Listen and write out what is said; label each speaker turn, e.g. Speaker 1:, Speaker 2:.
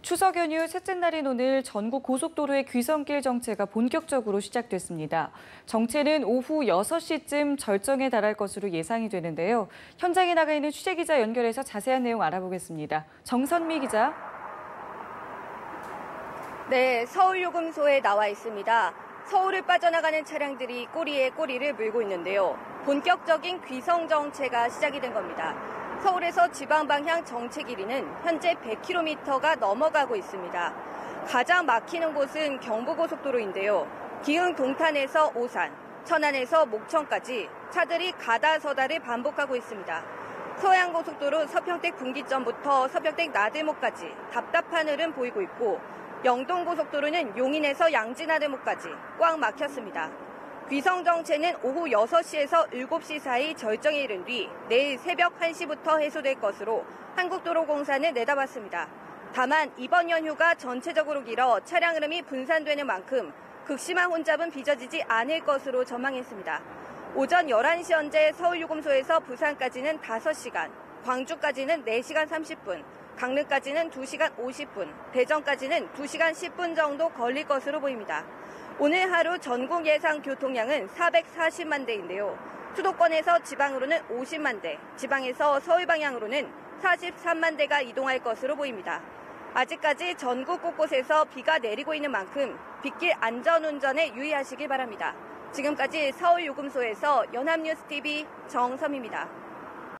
Speaker 1: 추석 연휴 셋째 날인 오늘 전국 고속도로의 귀성길 정체가 본격적으로 시작됐습니다. 정체는 오후 6시쯤 절정에 달할 것으로 예상이 되는데요. 현장에 나가 있는 취재기자 연결해서 자세한 내용 알아보겠습니다. 정선미 기자.
Speaker 2: 네, 서울요금소에 나와 있습니다. 서울을 빠져나가는 차량들이 꼬리에 꼬리를 물고 있는데요. 본격적인 귀성 정체가 시작이 된 겁니다. 서울에서 지방 방향 정체 길이는 현재 100km가 넘어가고 있습니다. 가장 막히는 곳은 경부고속도로인데요. 기흥 동탄에서 오산, 천안에서 목천까지 차들이 가다 서다를 반복하고 있습니다. 서해안고속도로 서평택 분기점부터 서평택 나들목까지 답답한 흐름 보이고 있고 영동고속도로는 용인에서 양진나들목까지 꽉 막혔습니다. 귀성 정체는 오후 6시에서 7시 사이 절정에 이른 뒤 내일 새벽 1시부터 해소될 것으로 한국도로공사는 내다봤습니다. 다만 이번 연휴가 전체적으로 길어 차량 흐름이 분산되는 만큼 극심한 혼잡은 빚어지지 않을 것으로 전망했습니다. 오전 11시 현재 서울요금소에서 부산까지는 5시간, 광주까지는 4시간 30분, 강릉까지는 2시간 50분, 대전까지는 2시간 10분 정도 걸릴 것으로 보입니다. 오늘 하루 전국 예상 교통량은 440만 대인데요. 수도권에서 지방으로는 50만 대, 지방에서 서울 방향으로는 43만 대가 이동할 것으로 보입니다. 아직까지 전국 곳곳에서 비가 내리고 있는 만큼 빗길 안전운전에 유의하시기 바랍니다. 지금까지 서울요금소에서 연합뉴스TV 정섬입니다.